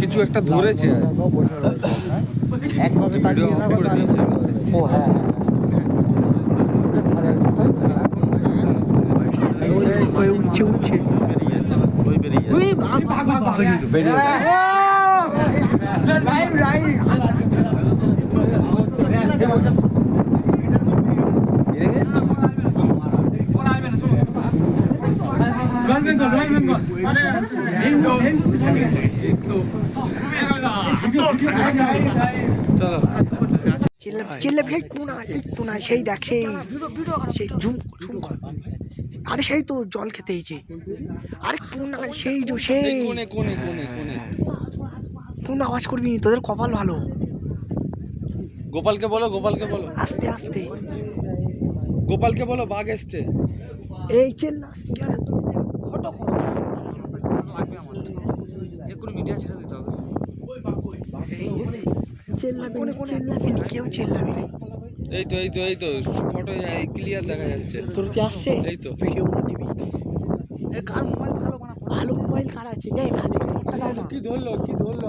কিছু একটা ধরেছে একভাবে ভিডিও অফ করে দিয়েছে। ও হ্যাঁ ওই উঠছে উঠছে ওই চলো চিল্লাবি সেই কোনা এই কোনা সেই দেখ সেই সেই ঝুম ঝুম কর। আরে সেই তো জল খেতে এইছে আরে কোনা সেই যে সেই। এই কোনে কোনে কোনে কোনে। কোন আওয়াজ করবি নি, তোদের কপাল ভালো। গোপালকে বলো গোপালকে বলো। আস্তে আস্তে। গোপালকে বলো বাঘ এসছে। এই চিল্লা। ফটো এক্ষুনি মিডিয়া ছেড়ে দিতে হবে। চিল্লাবি না, চিল্লাবি না, কেউ চিল্লাবি না। এই তো এই তো এই তো ফটো ক্লিয়ার দেখা যাচ্ছে। তোর কি আসছে? এই তো। ভিডিও করে দিবি ভালো মোবাইল কার আছে? এই খালি। কি ধরলো কি ধরলো?